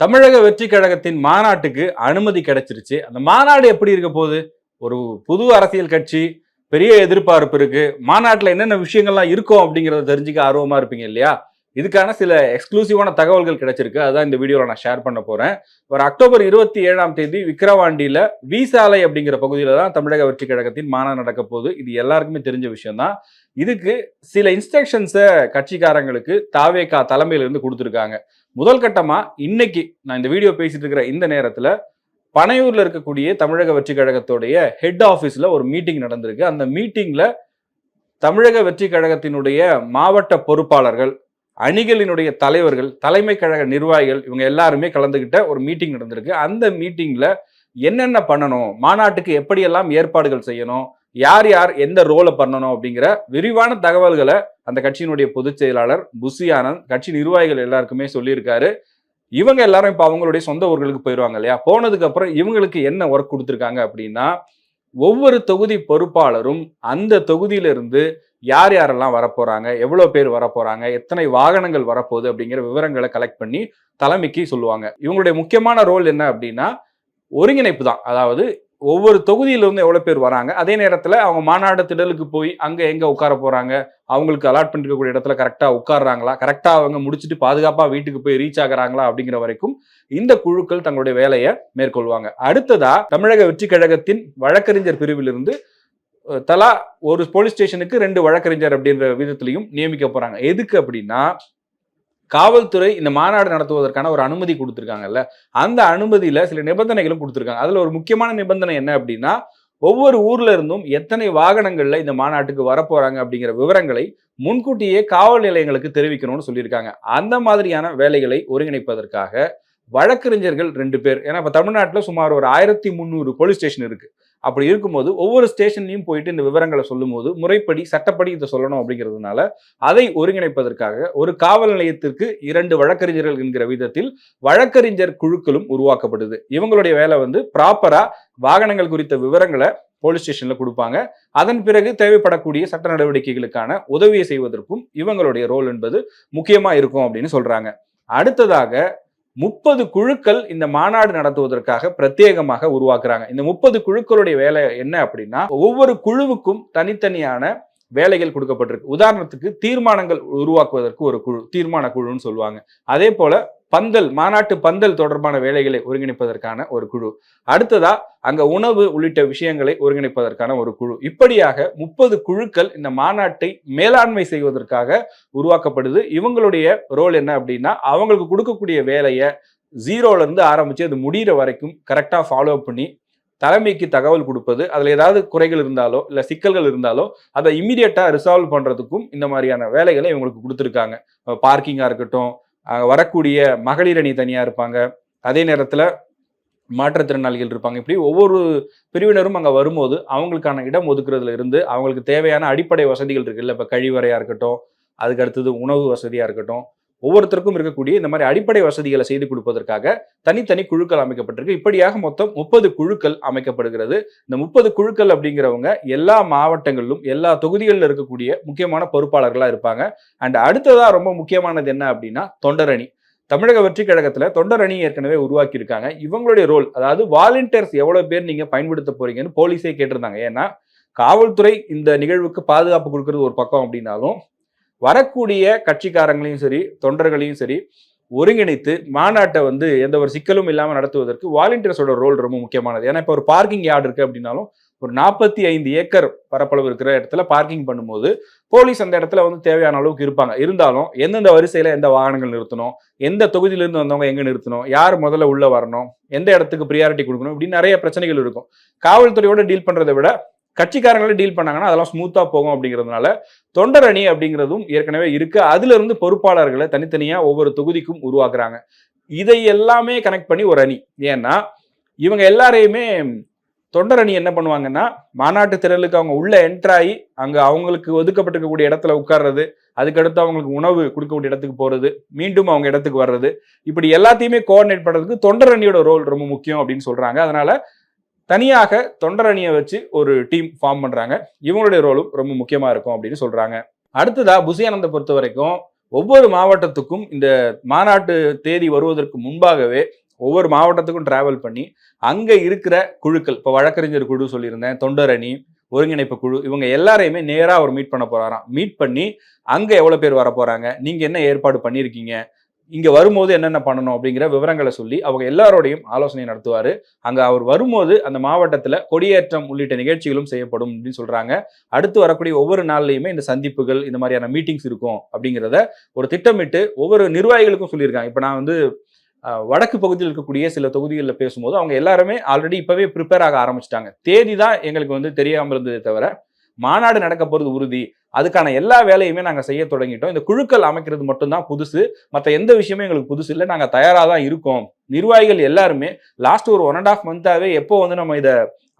தமிழக வெற்றி கழகத்தின் மாநாட்டுக்கு அனுமதி கிடைச்சிருச்சு. அந்த மாநாடு எப்படி இருக்க போகுது? ஒரு புது அரசியல் கட்சி பெரிய எதிர்பார்ப்பு இருக்கு. மாநாட்டில் என்னென்ன விஷயங்கள்லாம் இருக்கும் அப்படிங்கிறத தெரிஞ்சுக்க ஆர்வமா இருப்பீங்க இல்லையா? இதுக்கான சில எக்ஸ்க்ளூசிவான தகவல்கள் கிடைச்சிருக்கு. அதான் இந்த வீடியோவில் நான் ஷேர் பண்ண போறேன். ஒரு அக்டோபர் இருபத்தி ஏழாம் தேதி விக்கிரவாண்டியில வி சாலை அப்படிங்கிற பகுதியில தான் தமிழக வெற்றி கழகத்தின் மாநாடு நடக்க போகுது. இது எல்லாருக்குமே தெரிஞ்ச விஷயம் தான் இதுக்கு சில இன்ஸ்ட்ரக்ஷன்ஸை கட்சிக்காரங்களுக்கு தாவேகா தலைமையிலிருந்து கொடுத்துருக்காங்க. முதல் கட்டமாக இன்னைக்கு நான் இந்த வீடியோ பேசிட்டு இருக்கிற இந்த நேரத்தில் பனையூரில் இருக்கக்கூடிய தமிழக வெற்றி கழகத்துடைய ஹெட் ஆஃபீஸில் ஒரு மீட்டிங் நடந்திருக்கு. அந்த மீட்டிங்கில் தமிழக வெற்றி கழகத்தினுடைய மாவட்ட பொறுப்பாளர்கள் அணிகளினுடைய தலைவர்கள் தலைமை கழக நிர்வாகிகள் இவங்க எல்லாருமே கலந்துக்கிட்ட ஒரு மீட்டிங் நடந்திருக்கு. அந்த மீட்டிங்கில் என்னென்ன பண்ணணும் மாநாட்டுக்கு எப்படியெல்லாம் ஏற்பாடுகள் செய்யணும் யார் யார் எந்த ரோலை பண்ணணும் அப்படிங்கிற விரிவான தகவல்களை அந்த கட்சியினுடைய பொதுச் செயலாளர் புசி ஆனந்த் கட்சி நிர்வாகிகள் எல்லாருக்குமே சொல்லியிருக்காரு. இவங்க எல்லாரும் இப்போ அவங்களுடைய சொந்த ஊர்களுக்கு போயிடுவாங்க இல்லையா? போனதுக்கு அப்புறம் இவங்களுக்கு என்ன ஒர்க் கொடுத்துருக்காங்க அப்படின்னா ஒவ்வொரு தொகுதி பொறுப்பாளரும் அந்த தொகுதியிலிருந்து யார் யாரெல்லாம் வரப்போறாங்க எவ்வளோ பேர் வரப்போறாங்க எத்தனை வாகனங்கள் வரப்போகுது அப்படிங்கிற விவரங்களை கலெக்ட் பண்ணி தலைமைக்கு சொல்லுவாங்க. இவங்களுடைய முக்கியமான ரோல் என்ன அப்படின்னா ஒருங்கிணைப்பு தான். அதாவது ஒவ்வொரு தொகுதியிலிருந்து எவ்வளோ பேர் வராங்க? அதே நேரத்தில் அவங்க மாநாடு திடலுக்கு போய் அங்கே எங்கே உட்கார போகிறாங்க அவங்களுக்கு அலாட் பண்ணிருக்கக்கூடிய இடத்துல கரெக்டாக உட்காடுறாங்களா கரெக்டாக அவங்க முடிச்சுட்டு பாதுகாப்பாக வீட்டுக்கு போய் ரீச் ஆகுறாங்களா அப்படிங்கிற வரைக்கும் இந்த குழுக்கள் தங்களுடைய வேலையை மேற்கொள்வாங்க. அடுத்ததா தமிழக வெற்றி கழகத்தின் வழக்கறிஞர் பிரிவிலிருந்து தலா ஒரு போலீஸ் ஸ்டேஷனுக்கு ரெண்டு வழக்கறிஞர் அப்படின்ற விதத்திலையும் நியமிக்க போகிறாங்க எதுக்கு அப்படின்னா காவல்துறை இந்த மாநாடு நடத்துவதற்கான ஒரு அனுமதி கொடுத்துருக்காங்கல்ல அந்த அனுமதியில சில நிபந்தனைகளும் கொடுத்துருக்காங்க. அதுல ஒரு முக்கியமான நிபந்தனை என்ன அப்படின்னா ஒவ்வொரு ஊர்ல இருந்தும் எத்தனை வாகனங்கள்ல இந்த மாநாட்டுக்கு வரப்போறாங்க அப்படிங்கிற விவரங்களை முன்கூட்டியே காவல் நிலையங்களுக்கு தெரிவிக்கணும்னு சொல்லியிருக்காங்க. அந்த மாதிரியான வேலைகளை ஒருங்கிணைப்பதற்காக வழக்கறிஞர்கள் ரெண்டு பேர். ஏன்னா இப்போ தமிழ்நாட்டில் சுமார் ஒரு ஆயிரத்தி முந்நூறு போலீஸ் ஸ்டேஷன் இருக்கு. அப்படி இருக்கும்போது ஒவ்வொரு ஸ்டேஷன்லையும் போயிட்டு இந்த விவரங்களை சொல்லும்போது முறைப்படி சட்டப்படி இதை சொல்லணும் அப்படிங்கிறதுனால அதை ஒருங்கிணைப்பதற்காக ஒரு காவல் நிலையத்திற்கு இரண்டு வழக்கறிஞர்கள் என்கிற விதத்தில் வழக்கறிஞர் குழுக்களும் உருவாக்கப்படுது. இவங்களுடைய வேலை வந்து ப்ராப்பரா வாகனங்கள் குறித்த விவரங்களை போலீஸ் ஸ்டேஷன்ல கொடுப்பாங்க. அதன் பிறகு தேவைப்படக்கூடிய சட்ட நடவடிக்கைகளுக்கான உதவியை செய்வதற்கும் இவங்களுடைய ரோல் என்பது முக்கியமா இருக்கும் அப்படின்னு சொல்றாங்க. அடுத்ததாக முப்பது குழுக்கள் இந்த மாநாடு நடத்துவதற்காக பிரத்யேகமாக உருவாக்குறாங்க. இந்த முப்பது குழுக்களுடைய வேலை என்ன அப்படின்னா ஒவ்வொரு குழுவுக்கும் தனித்தனியான வேலைகள் கொடுக்கப்பட்டிருக்கு. உதாரணத்துக்கு தீர்மானங்கள் உருவாக்குவதற்கு ஒரு குழு தீர்மான குழுன்னு சொல்லுவாங்க. அதே போல பந்தல் மாநாட்டு பந்தல் தொடர்பான வேலைகளை ஒருங்கிணைப்பதற்கான ஒரு குழு. அடுத்ததா அங்க உணவு உள்ளிட்ட விஷயங்களை ஒருங்கிணைப்பதற்கான ஒரு குழு. இப்படியாக முப்பது குழுக்கள் இந்த மாநாட்டை மேலாண்மை செய்வதற்காக உருவாக்கப்படுது. இவங்களுடைய ரோல் என்ன அப்படின்னா அவங்களுக்கு கொடுக்கக்கூடிய வேலையை ஜீரோல இருந்து ஆரம்பிச்சு அது முடிகிற வரைக்கும் கரெக்டா ஃபாலோ பண்ணி தலைமைக்கு தகவல் கொடுப்பது. அதில் ஏதாவது குறைகள் இருந்தாலோ இல்லை சிக்கல்கள் இருந்தாலோ அதை இம்மிடியட்டாக ரிசால்வ் பண்ணுறதுக்கும் இந்த மாதிரியான வேலைகளை இவங்களுக்கு கொடுத்துருக்காங்க. பார்க்கிங்காக இருக்கட்டும் வரக்கூடிய மகளிர் அணி தனியாக இருப்பாங்க. அதே நேரத்தில் மாற்றுத்திறனாளிகள் இருப்பாங்க. இப்படி ஒவ்வொரு பிரிவினரும் அங்கே வரும்போது அவங்களுக்கான இடம் ஒதுக்குறதுல இருந்து அவங்களுக்கு தேவையான அடிப்படை வசதிகள் இருக்குல்ல. இப்போ கழிவறையாக இருக்கட்டும் அதுக்கு அடுத்தது உணவு வசதியாக இருக்கட்டும் ஒவ்வொருத்தருக்கும் இருக்கக்கூடிய இந்த மாதிரி அடிப்படை வசதிகளை செய்து கொடுப்பதற்காக தனித்தனி குழுக்கள் அமைக்கப்பட்டிருக்கு. இப்படியாக மொத்தம் முப்பது குழுக்கள் அமைக்கப்படுகிறது. இந்த முப்பது குழுக்கள் அப்படிங்கிறவங்க எல்லா மாவட்டங்களிலும் எல்லா தொகுதிகளில் இருக்கக்கூடிய முக்கியமான பொறுப்பாளர்களாக இருப்பாங்க. அண்ட் அடுத்ததாக ரொம்ப முக்கியமானது என்ன அப்படின்னா தொண்டரணி. தமிழக வெற்றி கழகத்துல தொண்டர் அணி ஏற்கனவே உருவாக்கி இருக்காங்க இவங்களுடைய ரோல் அதாவது வாலண்டியர்ஸ் எவ்வளவு பேர் நீங்க பயன்படுத்த போறீங்கன்னு போலீஸே கேட்டிருந்தாங்க. ஏன்னா காவல்துறை இந்த நிகழ்வுக்கு பாதுகாப்பு கொடுக்கறது ஒரு பக்கம் அப்படின்னாலும் வரக்கூடிய கட்சிக்காரங்களையும் சரி தொண்டர்களையும் சரி ஒருங்கிணைத்து மாநாட்டை வந்து எந்த ஒரு சிக்கலும் இல்லாமல் நடத்துவதற்கு வாலண்டியர்ஸோட ரோல் ரொம்ப முக்கியமானது. ஏன்னா இப்போ ஒரு பார்க்கிங் யார்டு இருக்கு அப்படின்னாலும் ஒரு நாற்பத்தி ஐந்து ஏக்கர் பரப்பளவு இருக்கிற இடத்துல பார்க்கிங் பண்ணும்போது போலீஸ் அந்த இடத்துல வந்து தேவையான அளவுக்கு இருப்பாங்க. இருந்தாலும் எந்தெந்த வரிசையில் எந்த வாகனங்கள் நிறுத்தணும் எந்த தொகுதியிலிருந்து வந்தவங்க எங்கே நிறுத்தணும் யார் முதல்ல உள்ளே வரணும் எந்த இடத்துக்கு ப்ரியாரிட்டி கொடுக்கணும் இப்படின்னு நிறைய பிரச்சனைகள் இருக்கும். காவல்துறையோட டீல் பண்ணுறதை விட கட்சிக்காரங்களே டீல் பண்ணாங்கன்னா அதெல்லாம் ஸ்மூத்தாக போகும் அப்படிங்கிறதுனால தொண்டர் அணி அப்படிங்கிறதும் ஏற்கனவே இருக்கு. அதுல இருந்து பொறுப்பாளர்களை தனித்தனியாக ஒவ்வொரு தொகுதிக்கும் உருவாக்குறாங்க. இதை எல்லாமே கனெக்ட் பண்ணி ஒரு அணி. ஏன்னா இவங்க எல்லாரையுமே தொண்டர் அணி என்ன பண்ணுவாங்கன்னா மாநாட்டு திரளுக்கு அவங்க உள்ள என்ட்ராகி அங்கே அவங்களுக்கு ஒதுக்கப்பட்டிருக்கக்கூடிய இடத்துல உட்கார்றது அதுக்கடுத்து அவங்களுக்கு உணவு கொடுக்கக்கூடிய இடத்துக்கு போகிறது மீண்டும் அவங்க இடத்துக்கு வர்றது. இப்படி எல்லாத்தையுமே கோஆர்டினேட் பண்ணுறதுக்கு தொண்டர் அணியோட ரோல் ரொம்ப முக்கியம் அப்படின்னு சொல்கிறாங்க அதனால தனியாக தொண்டரணியை வச்சு ஒரு டீம் ஃபார்ம் பண்றாங்க. இவங்களுடைய ரோலும் ரொம்ப முக்கியமா இருக்கும் அப்படின்னு சொல்றாங்க. அடுத்ததா புசியானந்த பொறுத்த வரைக்கும் ஒவ்வொரு மாவட்டத்துக்கும் இந்த மாநாட்டு தேதி வருவதற்கு முன்பாகவே ஒவ்வொரு மாவட்டத்துக்கும் டிராவல் பண்ணி அங்க இருக்கிற குழுக்கள் இப்போ வழக்கறிஞர் குழு சொல்லியிருந்தேன் தொண்டரணி ஒருங்கிணைப்பு குழு இவங்க எல்லாரையுமே நேராக அவர் மீட் பண்ண போறாராம். மீட் பண்ணி அங்க எவ்வளோ பேர் வர போறாங்க நீங்க என்ன ஏற்பாடு பண்ணியிருக்கீங்க? இங்கே வரும்போது என்னென்ன பண்ணணும் அப்படிங்கிற விவரங்களை சொல்லி அவங்க எல்லாரோடையும் ஆலோசனை நடத்துவார். அங்கே அவர் வரும்போது அந்த மாவட்டத்தில் கொடியேற்றம் உள்ளிட்ட நிகழ்ச்சிகளும் செய்யப்படும் அப்படின்னு சொல்கிறாங்க அடுத்து வரக்கூடிய ஒவ்வொரு நாள்லையுமே இந்த சந்திப்புகள் இந்த மாதிரியான மீட்டிங்ஸ் இருக்கும் அப்படிங்கிறத ஒரு திட்டமிட்டு ஒவ்வொரு நிர்வாகிகளுக்கும் சொல்லியிருக்காங்க. இப்போ நான் வந்து வடக்கு பகுதியில் இருக்கக்கூடிய சில தொகுதிகளில் பேசும்போது அவங்க எல்லாருமே ஆல்ரெடி இப்போவே ப்ரிப்பேர் ஆக ஆரம்பிச்சிட்டாங்க. தேதி தான் எங்களுக்கு வந்து தெரியாமல் இருந்ததே தவிர மாநாடு நடக்க போகிறது உறுதி. அதுக்கான எல்லா வேலையுமே நாங்கள் செய்ய தொடங்கிட்டோம். இந்த குழுக்கள் அமைக்கிறது மட்டும்தான் புதுசு. மற்ற எந்த விஷயமும் எங்களுக்கு புதுசு இல்லை. நாங்கள் தயாராக தான் இருக்கோம். நிர்வாகிகள் எல்லாருமே லாஸ்ட் ஒரு ஒன் அண்ட் ஆஃப் மந்தாவே எப்போ வந்து நம்ம இதை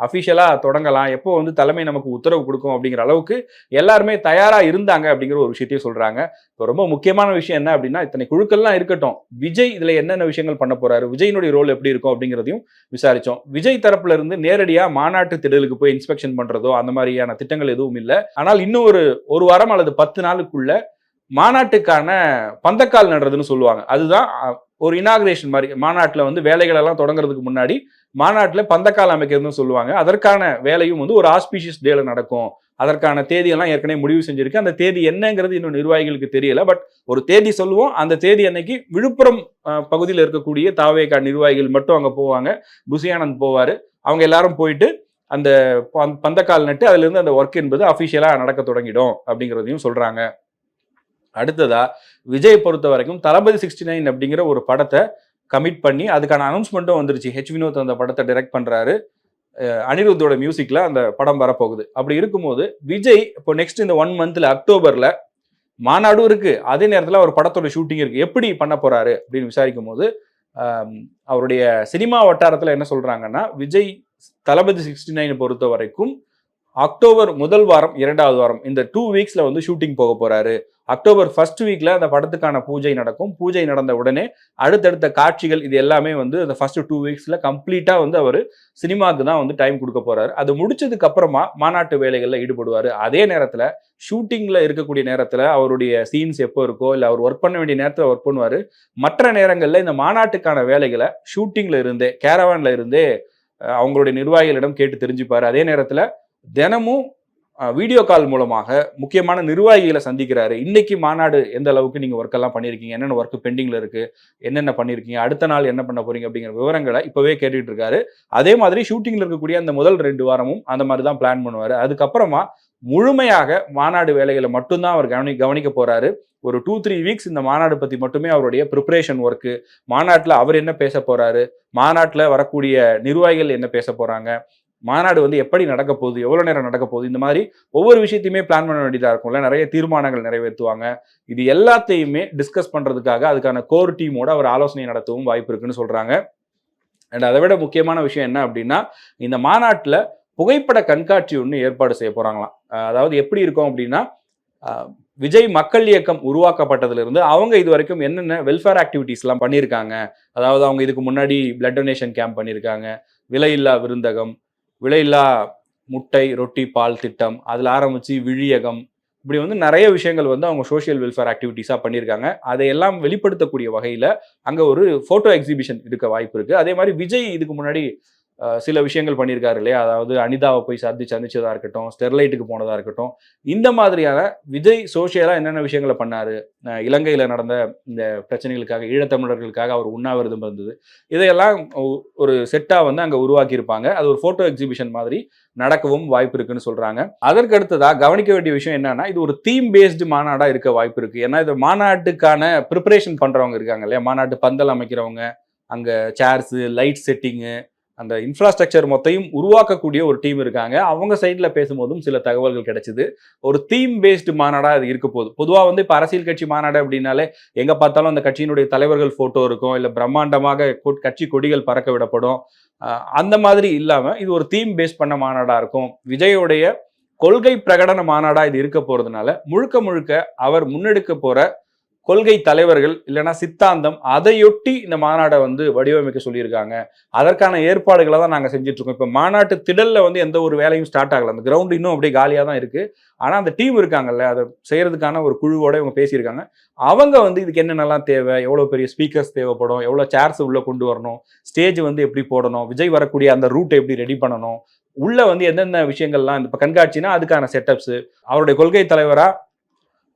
அஃபிஷியலாக தொடங்கலாம். எப்போ வந்து தலைமை நமக்கு உத்தரவு கொடுக்கும் அப்படிங்கிற அளவுக்கு எல்லாருமே தயாராக இருந்தாங்க அப்படிங்கிற ஒரு விஷயத்தையும் சொல்கிறாங்க இப்போ ரொம்ப முக்கியமான விஷயம் என்ன அப்படின்னா இத்தனை குழுக்கள்லாம் இருக்கட்டும். விஜய் இதில் என்னென்ன விஷயங்கள் பண்ண போகிறாரு விஜயினுடைய ரோல் எப்படி இருக்கும் அப்படிங்கிறதையும் விசாரித்தோம் விஜய் தரப்புலேருந்து நேரடியாக மாநாட்டு திடலுக்கு போய் இன்ஸ்பெக்ஷன் பண்ணுறதோ அந்த மாதிரியான திட்டங்கள் எதுவும் இல்லை. ஆனால் இன்னும் ஒரு ஒரு வாரம் அல்லது பத்து நாளுக்குள்ள மாநாட்டுக்கான பந்தக்கால் நடுறதுன்னு சொல்லுவாங்க. அதுதான் ஒரு இனாகிரேஷன் மாதிரி மாநாட்டில் வந்து வேலைகள் எல்லாம் தொடங்குறதுக்கு முன்னாடி மாநாட்டில் பந்தக்கால் அமைக்கிறதுன்னு சொல்லுவாங்க. அதற்கான வேலையும் வந்து ஒரு ஆஸ்பீஷியஸ் டேல நடக்கும். அதற்கான தேதியெல்லாம் ஏற்கனவே முடிவு செஞ்சிருக்கு. அந்த தேதி என்னங்கிறது இன்னும் நிர்வாகிகளுக்கு தெரியல. பட் ஒரு தேதி சொல்லுவோம். அந்த தேதி அன்னைக்கு விழுப்புரம் பகுதியில் இருக்கக்கூடிய தாவேகா நிர்வாகிகள் மட்டும் அங்கே போவாங்க. புசியானந்த் போவார். அவங்க எல்லாரும் போயிட்டு அந்த பந்தக்கால் நட்டு அதுலேருந்து அந்த ஒர்க் என்பது அஃபிஷியலாக நடக்க தொடங்கிடும் அப்படிங்கிறதையும் சொல்கிறாங்க அடுத்ததா விஜய் பொறுத்த வரைக்கும் தளபதி சிக்ஸ்டி நைன் அப்படிங்கிற ஒரு படத்தை கமிட் பண்ணி அதுக்கான அனௌன்ஸ்மெண்ட்டும் வந்துருச்சு. ஹெச் வினோத் அந்த படத்தை டைரக்ட் பண்ணுறாரு அனிருத்தோட மியூசிக்கில் அந்த படம் வரப்போகுது. அப்படி இருக்கும்போது விஜய் இப்போ நெக்ஸ்ட் இந்த ஒன் மந்த்தில் அக்டோபரில் மாநாடும் இருக்குது அதே நேரத்தில் அவர் படத்தோட ஷூட்டிங் இருக்குது எப்படி பண்ண போகிறாரு அப்படின்னு விசாரிக்கும் போது அவருடைய சினிமா வட்டாரத்தில் என்ன சொல்கிறாங்கன்னா விஜய் தளபதி சிக்ஸ்டி நைன் பொறுத்த வரைக்கும் அக்டோபர் முதல் வாரம் இரண்டாவது வாரம் இந்த டூ வீக்ஸில் வந்து ஷூட்டிங் போக போகிறாரு அக்டோபர் ஃபர்ஸ்ட் வீக்கில் அந்த படத்துக்கான பூஜை நடக்கும். பூஜை நடந்த உடனே அடுத்தடுத்த காட்சிகள் இது எல்லாமே வந்து அந்த ஃபர்ஸ்ட் டூ வீக்ஸில் கம்ப்ளீட்டாக வந்து அவர் சினிமாவுக்கு தான் வந்து டைம் கொடுக்க போகிறாரு அது முடிச்சதுக்கு அப்புறமா மாநாட்டு வேலைகளில் ஈடுபடுவார். அதே நேரத்தில் ஷூட்டிங்கில் இருக்கக்கூடிய நேரத்தில் அவருடைய சீன்ஸ் எப்போ இருக்கோ இல்லை அவர் ஒர்க் பண்ண வேண்டிய நேரத்தில் ஒர்க் பண்ணுவார். மற்ற நேரங்களில் இந்த மாநாட்டுக்கான வேலைகளை ஷூட்டிங்கில் இருந்தே கேரவானில் இருந்தே அவங்களுடைய நிர்வாகிகளிடம் கேட்டு தெரிஞ்சுப்பார். அதே நேரத்தில் தினமும் வீடியோ கால் மூலமாக முக்கியமான நிர்வாகிகளை சந்திக்கிறாரு. இன்னைக்கு மாநாடு எந்த அளவுக்கு நீங்கள் ஒர்க் எல்லாம் பண்ணியிருக்கீங்க என்னென்ன ஒர்க் பெண்டிங்கில் இருக்கு? என்னென்ன பண்ணியிருக்கீங்க அடுத்த நாள் என்ன பண்ண போறீங்க? அப்படிங்கிற விவரங்களை இப்போவே கேட்டுட்டு இருக்காரு. அதே மாதிரி ஷூட்டிங்கில் இருக்கக்கூடிய அந்த முதல் ரெண்டு வாரமும் அந்த மாதிரி தான் பிளான் பண்ணுவார். அதுக்கப்புறமா முழுமையாக மாநாடு வேலைகளை மட்டும்தான் அவர் கவனி கவனிக்க போறாரு. ஒரு டூ த்ரீ வீக்ஸ் இந்த மாநாடு பத்தி மட்டுமே அவருடைய ப்ரிப்பரேஷன் ஒர்க்கு மாநாட்டில் அவர் என்ன பேச போறாரு? மாநாட்டில் வரக்கூடிய நிர்வாகிகள் என்ன பேச போறாங்க? மாநாடு வந்து எப்படி நடக்க போகுது எவ்வளோ நேரம் நடக்க போகுது இந்த மாதிரி ஒவ்வொரு விஷயத்தையுமே பிளான் பண்ண வேண்டியதாக இருக்கும்ல. நிறைய தீர்மானங்கள் நிறைவேற்றுவாங்க. இது எல்லாத்தையுமே டிஸ்கஸ் பண்ணுறதுக்காக அதுக்கான கோர் டீமோட அவர் ஆலோசனை நடத்தவும் வாய்ப்பு இருக்குன்னு சொல்கிறாங்க அண்ட் அதை விட முக்கியமான விஷயம் என்ன அப்படின்னா இந்த மாநாட்டில் புகைப்பட கண்காட்சி ஒன்று ஏற்பாடு செய்ய போகிறாங்களாம் அதாவது எப்படி இருக்கும் அப்படின்னா விஜய் மக்கள் இயக்கம் உருவாக்கப்பட்டதுலேருந்து அவங்க இது வரைக்கும் என்னென்ன வெல்ஃபேர் ஆக்டிவிட்டீஸ்லாம் பண்ணியிருக்காங்க. அதாவது அவங்க இதுக்கு முன்னாடி பிளட் டொனேஷன் கேம்ப் பண்ணியிருக்காங்க. விலையில்லா விருந்தகம் விலையில்லா முட்டை ரொட்டி பால் திட்டம் அதில் ஆரம்பித்து விழியகம். இப்படி வந்து நிறைய விஷயங்கள் வந்து அவங்க சோஷியல் வெல்ஃபேர் ஆக்டிவிட்டீஸாக பண்ணியிருக்காங்க. அதையெல்லாம் வெளிப்படுத்தக்கூடிய வகையில் அங்கே ஒரு ஃபோட்டோ எக்ஸிபிஷன் இருக்க வாய்ப்பு இருக்குது அதே மாதிரி விஜய் இதுக்கு முன்னாடி சில விஷயங்கள் பண்ணியிருக்காரு இல்லையா? அதாவது அனிதாவை போய் சந்தி சந்திச்சதாக இருக்கட்டும் ஸ்டெர்லைட்டுக்கு போனதாக இருக்கட்டும். இந்த மாதிரியான விஜய் சோஷியலாக என்னென்ன விஷயங்களை பண்ணாரு? இலங்கையில் நடந்த இந்த பிரச்சனைகளுக்காக ஈழத்தமிழர்களுக்காக அவர் உண்ணாவிரதம் இருந்தது. இதையெல்லாம் ஒ- ஒரு செட்டாக வந்து அங்கே உருவாக்கியிருப்பாங்க. அது ஒரு ஃபோட்டோ எக்ஸிபிஷன் மாதிரி நடக்கவும் வாய்ப்பு இருக்குன்னு சொல்கிறாங்க அதற்கு அடுத்ததாக கவனிக்க வேண்டிய விஷயம் என்னன்னா இது ஒரு தீம் பேஸ்டு மாநாடாக இருக்க வாய்ப்பு இருக்குது ஏன்னா இது மாநாட்டுக்கான ப்ரிப்பரேஷன் பண்ணுறவங்க இருக்காங்க இல்லையா? மாநாட்டு பந்தல் அமைக்கிறவங்க அங்கே சேர்ஸு லைட் செட்டிங்கு அந்த இன்ஃப்ராஸ்ட்ரக்சர் மொத்தையும் உருவாக்கக்கூடிய ஒரு டீம் இருக்காங்க. அவங்க சைடில் பேசும்போதும் சில தகவல்கள் கிடைச்சிது. ஒரு தீம் பேஸ்டு மாநாடாக இது இருக்க போகுது. பொதுவாக வந்து இப்போ அரசியல் கட்சி மாநாடு அப்படின்னாலே எங்கே பார்த்தாலும் அந்த கட்சியினுடைய தலைவர்கள் ஃபோட்டோ இருக்கும். இல்லை பிரம்மாண்டமாக கட்சி கொடிகள் பறக்க விடப்படும். அந்த மாதிரி இல்லாமல் இது ஒரு தீம் பேஸ் பண்ண மாநாடாக இருக்கும். விஜயோடைய கொள்கை பிரகடன மாநாடாக இது இருக்க போகிறதுனால முழுக்க முழுக்க அவர் முன்னெடுக்க போகிற கொள்கை தலைவர்கள் இல்லைன்னா சித்தாந்தம் அதையொட்டி இந்த மாநாடை வந்து வடிவமைக்க சொல்லியிருக்காங்க. அதற்கான ஏற்பாடுகளை தான் நாங்கள் செஞ்சுட்ருக்கோம். இப்போ மாநாட்டு திடலில் வந்து எந்த ஒரு வேலையும் ஸ்டார்ட் ஆகலை. அந்த கிரவுண்ட் இன்னும் அப்படியே காலியாக தான் இருக்குது ஆனால் அந்த டீம் இருக்காங்கல்ல அதை செய்கிறதுக்கான ஒரு குழுவோட இவங்க பேசியிருக்காங்க. அவங்க வந்து இதுக்கு என்னென்னலாம் தேவை? எவ்வளோ பெரிய ஸ்பீக்கர்ஸ் தேவைப்படும்? எவ்வளோ சேர்ஸ் உள்ளே கொண்டு வரணும்? ஸ்டேஜ் வந்து எப்படி போடணும்? விஜய் வரக்கூடிய அந்த ரூட்டை எப்படி ரெடி பண்ணணும்? உள்ள வந்து எந்தெந்த விஷயங்கள்லாம் இப்போ கண்காட்சினா அதுக்கான செட்டப்ஸ் அவருடைய கொள்கை தலைவராக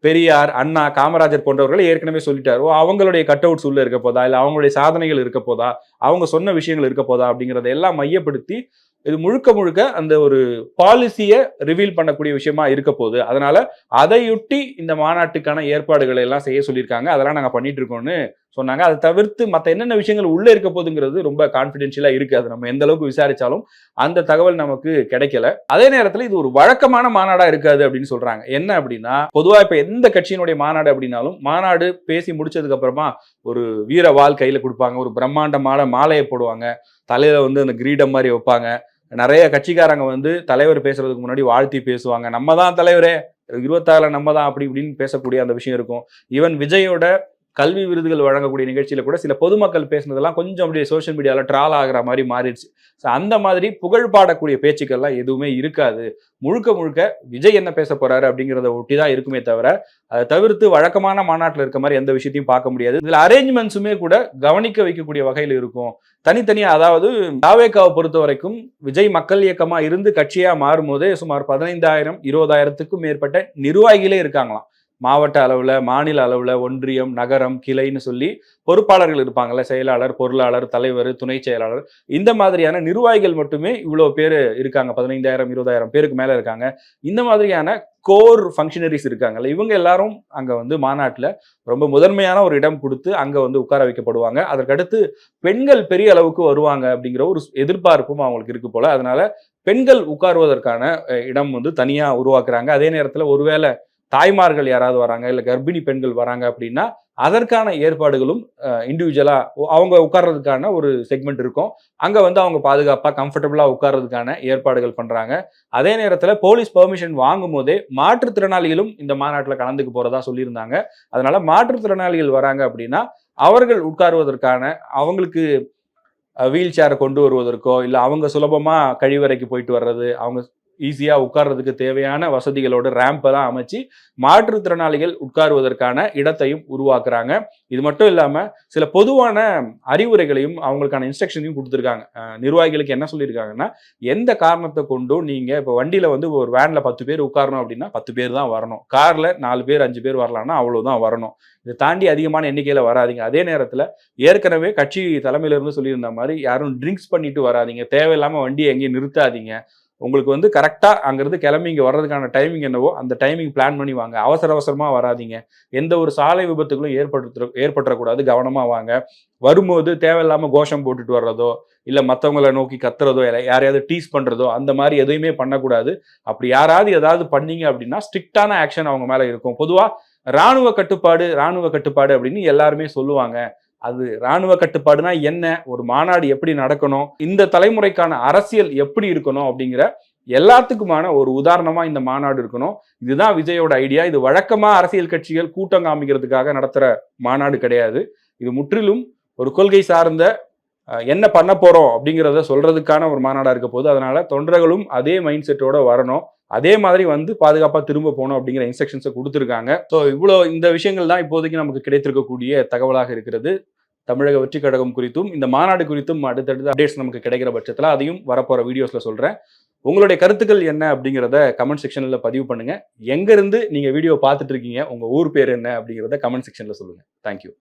பெரியார் அண்ணா காமராஜர் போன்றவர்கள் ஏற்கனவே சொல்லிட்டாரு. ஓ, அவங்களுடைய கட் அவுட்ஸ் உள்ள இருக்க போதா? இல்லை அவங்களுடைய சாதனைகள் இருக்க போதா? அவங்க சொன்ன விஷயங்கள் இருக்க போதா? அப்படிங்கிறத எல்லாம் மையப்படுத்தி இது முழுக்க முழுக்க அந்த ஒரு பாலிசியை ரிவீல் பண்ணக்கூடிய விஷயமா இருக்க போகுது. அதனால அதையொட்டி இந்த மாநாட்டுக்கான ஏற்பாடுகளை எல்லாம் செய்ய சொல்லியிருக்காங்க. அதெல்லாம் நாங்கள் பண்ணிட்டு இருக்கோம்னு சொன்னாங்க. அதை தவிர்த்து மற்ற என்னென்ன விஷயங்கள் உள்ளே இருக்க போகுதுங்கிறது ரொம்ப கான்ஃபிடென்ஷியலாக இருக்குது அது நம்ம எந்த அளவுக்கு விசாரித்தாலும் அந்த தகவல் நமக்கு கிடைக்கல. அதே நேரத்தில் இது ஒரு வழக்கமான மாநாடாக இருக்காது அப்படின்னு சொல்கிறாங்க என்ன அப்படின்னா பொதுவாக இப்போ எந்த கட்சியினுடைய மாநாடு அப்படின்னாலும் மாநாடு பேசி முடிச்சதுக்கு அப்புறமா ஒரு வீர வாள் கொடுப்பாங்க. ஒரு பிரம்மாண்டமான மாலையை போடுவாங்க. தலையில் வந்து அந்த கிரீடம் மாதிரி வைப்பாங்க. நிறைய கட்சிக்காரங்க வந்து தலைவர் பேசுறதுக்கு முன்னாடி வாழ்த்தி பேசுவாங்க. நம்ம தான் தலைவரே இருபத்தாறுல நம்ம தான் அப்படி இப்படின்னு பேசக்கூடிய அந்த விஷயம் இருக்கும். ஈவன் விஜயோட கல்வி விருதுகள் வழங்கக்கூடிய நிகழ்ச்சியில கூட சில பொதுமக்கள் பேசுனதெல்லாம் கொஞ்சம் அப்படியே சோஷியல் மீடியாவில் ட்ரால் ஆகுற மாதிரி மாறிடுச்சு. ஸோ அந்த மாதிரி புகழ் பாடக்கூடிய பேச்சுக்கள்லாம் எதுவுமே இருக்காது. முழுக்க முழுக்க விஜய் என்ன பேச போறாரு அப்படிங்கிறத ஒட்டி தான் இருக்குமே தவிர அதை தவிர்த்து வழக்கமான மாநாட்டில் இருக்க மாதிரி எந்த விஷயத்தையும் பார்க்க முடியாது. இதில் அரேஞ்ச்மெண்ட்ஸுமே கூட கவனிக்க வைக்கக்கூடிய வகையில் இருக்கும். தனித்தனியாக அதாவது தாவேக்காவை பொறுத்த வரைக்கும் விஜய் மக்கள் இயக்கமாக இருந்து கட்சியாக மாறும்போதே சுமார் பதினைந்தாயிரம் இருபதாயிரத்துக்கும் மேற்பட்ட நிர்வாகிகளே இருக்காங்களாம். மாவட்ட அளவில் மாநில அளவில் ஒன்றியம் நகரம் கிளைன்னு சொல்லி பொறுப்பாளர்கள் இருப்பாங்கல்ல செயலாளர் பொருளாளர் தலைவர் துணை செயலாளர். இந்த மாதிரியான நிர்வாகிகள் மட்டுமே இவ்வளோ பேர் இருக்காங்க. பதினைந்தாயிரம் இருபதாயிரம் பேருக்கு மேலே இருக்காங்க. இந்த மாதிரியான கோர் ஃபங்க்ஷனரிஸ் இருக்காங்கல்ல இவங்க எல்லாரும் அங்கே வந்து மாநாட்டில் ரொம்ப முதன்மையான ஒரு இடம் கொடுத்து அங்கே வந்து உட்கார வைக்கப்படுவாங்க. அதற்கடுத்து பெண்கள் பெரிய அளவுக்கு வருவாங்க அப்படிங்கிற ஒரு எதிர்பார்ப்பும் அவங்களுக்கு இருக்கு போல. அதனால பெண்கள் உட்காருவதற்கான இடம் வந்து தனியாக உருவாக்குறாங்க. அதே நேரத்தில் ஒருவேளை தாய்மார்கள் யாராவது வராங்க இல்லை கர்ப்பிணி பெண்கள் வராங்க அப்படின்னா அதற்கான ஏற்பாடுகளும் இண்டிவிஜுவலா அவங்க உட்கார்றதுக்கான ஒரு செக்மெண்ட் இருக்கும். அங்க வந்து அவங்க பாதுகாப்பாக கம்ஃபர்டபுளாக உட்கார்றதுக்கான ஏற்பாடுகள் பண்றாங்க. அதே நேரத்துல போலீஸ் பெர்மிஷன் வாங்கும் போதே மாற்றுத்திறனாளிகளும் இந்த மாநாட்டில் கலந்துக்கு போறதா சொல்லியிருந்தாங்க. அதனால மாற்றுத்திறனாளிகள் வராங்க அப்படின்னா அவர்கள் உட்காருவதற்கான அவங்களுக்கு வீல் சேரை கொண்டு வருவதற்கோ இல்லை அவங்க சுலபமா கழிவறைக்கு போயிட்டு வர்றது அவங்க ஈஸியாக உட்கார்றதுக்கு தேவையான வசதிகளோட ரேம்பெல்லாம் தான் அமைச்சு மாற்றுத்திறனாளிகள் உட்காருவதற்கான இடத்தையும் உருவாக்குறாங்க. இது மட்டும் இல்லாமல் சில பொதுவான அறிவுரைகளையும் அவங்களுக்கான இன்ஸ்ட்ரக்ஷனையும் கொடுத்துருக்காங்க. நிர்வாகிகளுக்கு என்ன சொல்லியிருக்காங்கன்னா எந்த காரணத்தை கொண்டும் நீங்கள் இப்போ வண்டியில் வந்து ஒரு வேனில் பத்து பேர் உட்காரணும் அப்படின்னா பத்து பேர் தான் வரணும். காரில் நாலு பேர் அஞ்சு பேர் வரலாம்னா அவ்வளோதான் வரணும். இதை தாண்டி அதிகமான எண்ணிக்கையில் வராதீங்க. அதே நேரத்தில் ஏற்கனவே கட்சி தலைமையில இருந்து சொல்லியிருந்த மாதிரி யாரும் ட்ரிங்க்ஸ் பண்ணிட்டு வராதீங்க. தேவையில்லாமல் வண்டியை எங்கேயும் நிறுத்தாதீங்க. உங்களுக்கு வந்து கரெக்டாக அங்கேருந்து கிளம்பி இங்கே வர்றதுக்கான டைமிங் என்னவோ அந்த டைமிங் பிளான் பண்ணி வாங்க. அவசர அவசரமாக வராதீங்க. எந்த ஒரு சாலை விபத்துகளும் ஏற்படுத்த ஏற்பட்டுறக்கூடாது. கவனமாக வாங்க. வரும்போது தேவையில்லாமல் கோஷம் போட்டுட்டு வர்றதோ இல்லை மற்றவங்கள நோக்கி கத்துறதோ இல்லை யாரையாவது டீஸ் பண்ணுறதோ அந்த மாதிரி எதுவுமே பண்ணக்கூடாது. அப்படி யாராவது ஏதாவது பண்ணீங்க அப்படின்னா ஸ்ட்ரிக்டான ஆக்ஷன் அவங்க மேலே இருக்கும். பொதுவாக ராணுவ கட்டுப்பாடு இராணுவ கட்டுப்பாடு அப்படின்னு எல்லாருமே சொல்லுவாங்க. அது ராணுவ கட்டுப்பாடுனா என்ன? ஒரு மாநாடு எப்படி நடக்கணும்? இந்த தலைமுறைக்கான அரசியல் எப்படி இருக்கணும்? அப்படிங்கிற எல்லாத்துக்குமான ஒரு உதாரணமா இந்த மாநாடு இருக்கணும். இதுதான் விஜயோட ஐடியா. இது வழக்கமா அரசியல் கட்சிகள் கூட்டம் காமிக்கிறதுக்காக நடத்துற மாநாடு கிடையாது. இது முற்றிலும் ஒரு கொள்கை சார்ந்த என்ன பண்ண போறோம் அப்படிங்கிறத சொல்றதுக்கான ஒரு மாநாடா இருக்க போது அதனால தொண்டர்களும் அதே மைண்ட் செட்டோட வரணும். அதே மாதிரி வந்து பாதுகாப்பாக திரும்ப போகணும் அப்படிங்கிற இன்ஸ்ட்ரக்ஷன்ஸை கொடுத்துருக்காங்க. ஸோ இவ்வளோ இந்த விஷயங்கள் தான் இப்போதைக்கு நமக்கு கிடைத்திருக்கக்கூடிய தகவலாக இருக்கிறது. தமிழக வெற்றி கழகம் குறித்தும் இந்த மாநாடு குறித்தும் அடுத்தடுத்த அப்டேட்ஸ் நமக்கு கிடைக்கிற பட்சத்தில் அதையும் வரப்போகிற வீடியோஸில் சொல்கிறேன் உங்களுடைய கருத்துக்கள் என்ன அப்படிங்கிறத கமெண்ட் செக்ஷனில் பதிவு பண்ணுங்கள் எங்கேருந்து நீங்கள் வீடியோ பார்த்துட்டு இருக்கீங்க உங்கள் ஊர் பேர் என்ன அப்படிங்கிறத கமெண்ட் செக்ஷனில் சொல்லுங்கள் தேங்க்யூ